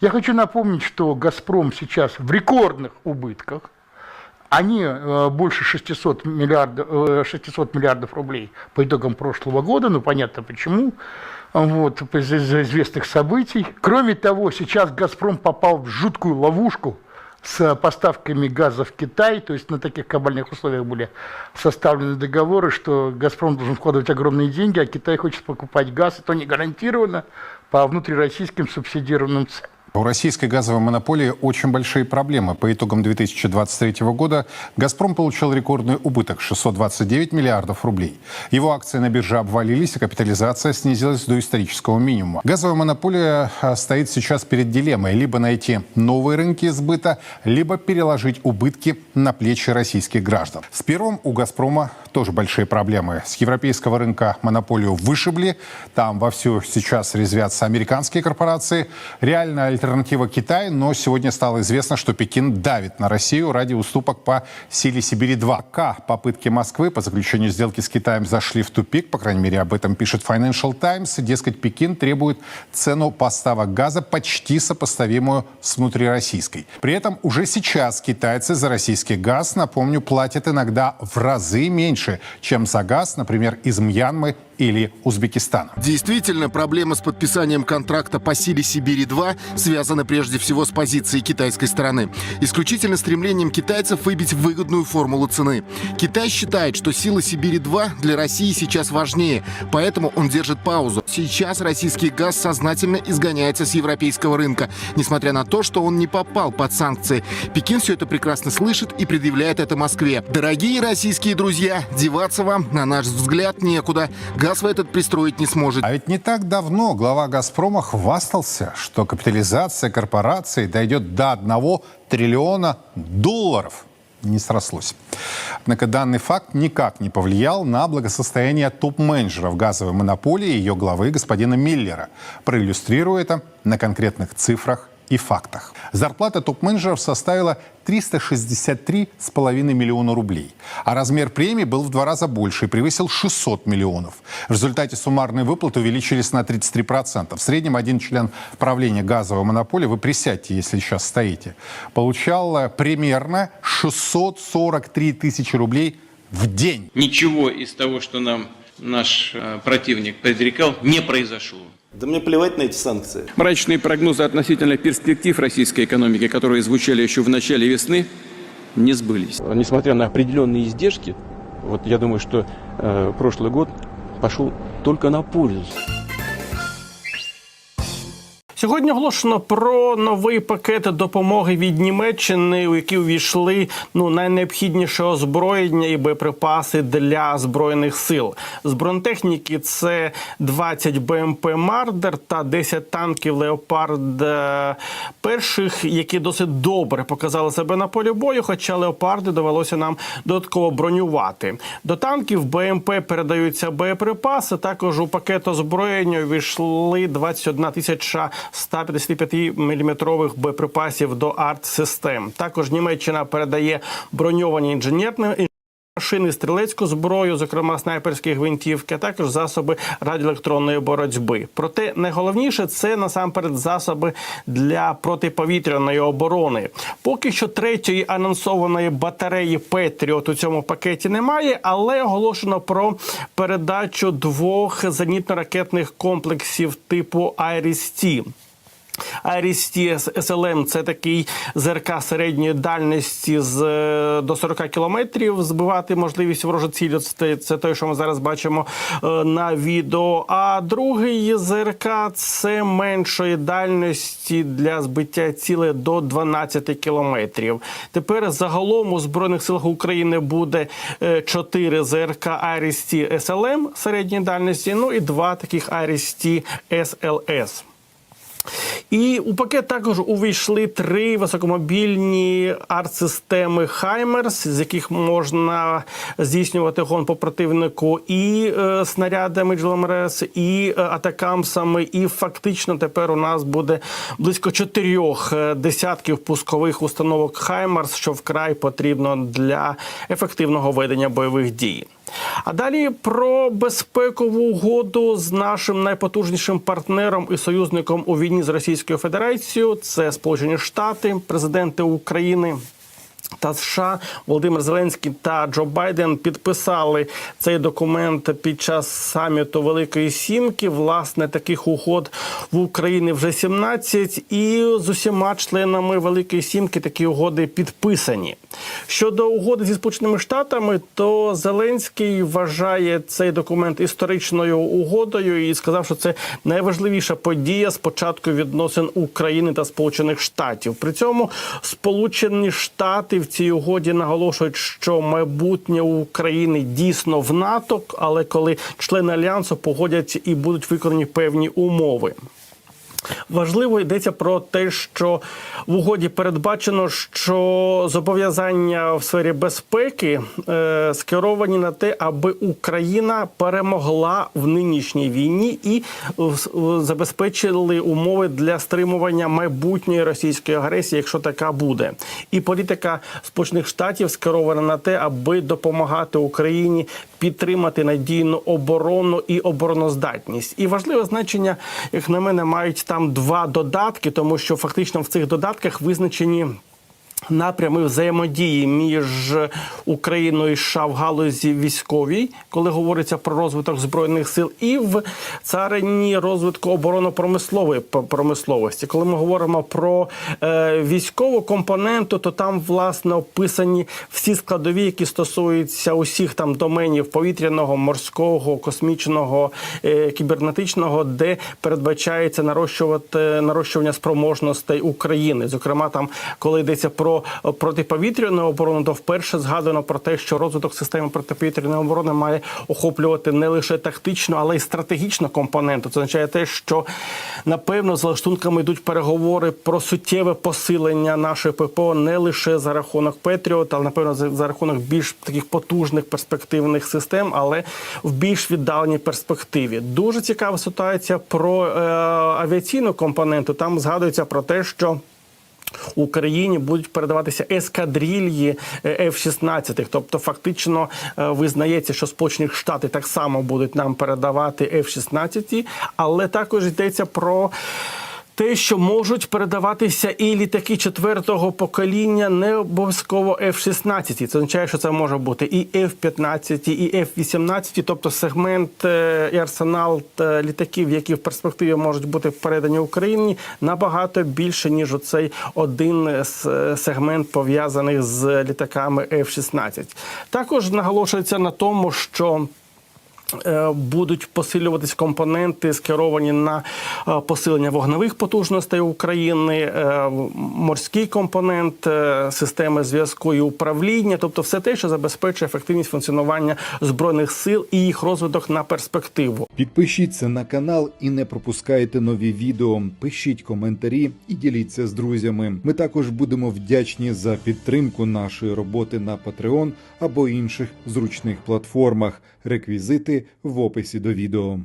Я хочу напомнить, что «Газпром» сейчас в рекордных убытках. Они э, больше 600 миллиардов, э, 600 миллиардов рублей по итогам прошлого года, ну понятно почему, вот, из из известных событий. Кроме того, сейчас «Газпром» попал в жуткую ловушку с поставками газа в Китай, то есть на таких кабальных условиях были составлены договоры, что «Газпром» должен вкладывать огромные деньги, а Китай хочет покупать газ, и то не гарантированно по внутрироссийским субсидированным ценам. У российской газовой монополии очень большие проблемы. По итогам 2023 года «Газпром» получил рекордный убыток – 629 миллиардов рублей. Его акции на бирже обвалились, и капитализация снизилась до исторического минимума. Газовая монополия а, стоит сейчас перед дилеммой – либо найти новые рынки сбыта, либо переложить убытки на плечи российских граждан. С первым у «Газпрома» тоже большие проблемы. С европейского рынка монополию вышибли, там вовсю сейчас резвятся американские корпорации. Реальная альтернатива Китай, но сегодня стало известно, что Пекин давит на Россию ради уступок по силе Сибири-2. К попытки Москвы по заключению сделки с Китаем зашли в тупик, по крайней мере, об этом пишет Financial Times. Дескать, Пекин требует цену поставок газа почти сопоставимую с внутрироссийской. При этом уже сейчас китайцы за российский газ, напомню, платят иногда в разы меньше, чем за газ, например, из Мьянмы или Узбекистана. Действительно, проблема с подписанием контракта по силе Сибири-2 связана прежде всего с позицией китайской стороны. Исключительно стремлением китайцев выбить выгодную формулу цены. Китай считает, что сила Сибири-2 для России сейчас важнее, поэтому он держит паузу. Сейчас российский газ сознательно изгоняется с европейского рынка, несмотря на то, что он не попал под санкции. Пекин все это прекрасно слышит и предъявляет это Москве. Дорогие российские друзья, деваться вам, на наш взгляд, некуда. Газ вы этот пристроить не сможет. А ведь не так давно глава «Газпрома» хвастался, что капитализация корпорации дойдет до 1 триллиона долларов. Не срослось. Однако данный факт никак не повлиял на благосостояние топ-менеджеров газовой монополии и ее главы господина Миллера. Проиллюстрирую это на конкретных цифрах и фактах. Зарплата топ-менеджеров составила 363,5 миллиона рублей. А размер премии был в два раза больше и превысил 600 миллионов. В результате суммарные выплаты увеличились на 33%. В среднем один член правления газовой монополии, вы присядьте, если сейчас стоите, получал э, примерно 643 тысячи рублей в день. Ничего из того, что нам наш э, противник предрекал, не произошло. Да мне плевать на эти санкции. Мрачные прогнозы относительно перспектив российской экономики, которые звучали еще в начале весны, не сбылись. Несмотря на определенные издержки, вот я думаю, что э, прошлый год пошел только на пользу. Сьогодні оголошено про новий пакет допомоги від Німеччини, у який увійшли ну найнеобхідніше озброєння і боєприпаси для збройних сил. З бронетехніки це 20 БМП Мардер та 10 танків Леопард е, перших, які досить добре показали себе на полі бою. Хоча леопарди довелося нам додатково бронювати. До танків БМП передаються боєприпаси. Також у пакет озброєння увійшли 21 тисяча 155-мм боєприпасів до арт-систем. Також Німеччина передає броньовані інженерні машини, стрілецьку зброю, зокрема снайперські гвинтівки, а також засоби радіоелектронної боротьби. Проте найголовніше це насамперед засоби для протиповітряної оборони. Поки що третьої анонсованої батареї Петріот у цьому пакеті немає, але оголошено про передачу двох зенітно-ракетних комплексів типу «Айріс-Ті». Арісті СЛМ це такий ЗРК середньої дальності з е, до 40 кілометрів. Збивати можливість ворожу цілі. Це, це той, що ми зараз бачимо е, на відео. А другий ЗРК це меншої дальності для збиття цілей до 12 кілометрів. Тепер загалом у збройних силах України буде 4 ЗРК Арісті СЛМ середньої дальності. Ну і два таких Арісті СЛС. І у пакет також увійшли три високомобільні арт-системи Хаймерс, з яких можна здійснювати гон по противнику і е, снарядами GLMRS, і е, атакамсами. І фактично тепер у нас буде близько чотирьох е, десятків пускових установок Хаймерс, що вкрай потрібно для ефективного ведення бойових дій. А далі про безпекову угоду з нашим найпотужнішим партнером і союзником у війні з Російською Федерацією. Це Сполучені Штати, президенти України. Та США Володимир Зеленський та Джо Байден підписали цей документ під час саміту Великої Сімки. Власне, таких угод в Україні вже 17, і з усіма членами Великої Сімки такі угоди підписані. Щодо угоди зі Сполученими Штатами, то Зеленський вважає цей документ історичною угодою і сказав, що це найважливіша подія з початку відносин України та Сполучених Штатів. При цьому Сполучені Штати в цій угоді наголошують, що майбутнє України дійсно в НАТО, але коли члени альянсу погодяться і будуть виконані певні умови. Важливо йдеться про те, що в угоді передбачено, що зобов'язання в сфері безпеки е, скеровані на те, аби Україна перемогла в нинішній війні і забезпечили умови для стримування майбутньої російської агресії, якщо така буде. І політика Сполучених Штатів скерована на те, аби допомагати Україні підтримати надійну оборону і обороноздатність. І важливе значення, як на мене, мають там два додатки, тому що фактично в цих додатках визначені. Напрями взаємодії між Україною і США в галузі військовій, коли говориться про розвиток збройних сил, і в царині розвитку оборонно-промислової промисловості. Коли ми говоримо про е, військову компоненту, то там власне описані всі складові, які стосуються усіх там доменів повітряного, морського, космічного, е, кібернетичного, де передбачається нарощувати нарощування спроможностей України. Зокрема, там, коли йдеться про протиповітряну оборону, то вперше згадано про те, що розвиток системи протиповітряної оборони має охоплювати не лише тактичну, але й стратегічну компоненту. Це означає те, що напевно з лаштунками йдуть переговори про суттєве посилення нашої ППО не лише за рахунок Петріот, але напевно за рахунок більш таких потужних перспективних систем, але в більш віддаленій перспективі. Дуже цікава ситуація про е, авіаційну компоненту. Там згадується про те, що Україні будуть передаватися ескадрильї е, F-16. Тобто, фактично е, визнається, що Сполучені Штати так само будуть нам передавати F-16, але також йдеться про. Те, що можуть передаватися і літаки четвертого покоління, не обов'язково F-16. Це означає, що це може бути і F-15, і F-18, тобто сегмент е, і арсенал е, літаків, які в перспективі можуть бути передані Україні, набагато більше ніж оцей один сегмент пов'язаний з літаками F-16. Також наголошується на тому, що Е, Будуть посилюватись компоненти, скеровані на е, посилення вогневих потужностей України, е, морський компонент, е, системи зв'язку і управління, тобто все те, що забезпечує ефективність функціонування збройних сил і їх розвиток на перспективу. Підпишіться на канал і не пропускайте нові відео. Пишіть коментарі і діліться з друзями. Ми також будемо вдячні за підтримку нашої роботи на Patreon або інших зручних платформах. Реквізити в описі до відео.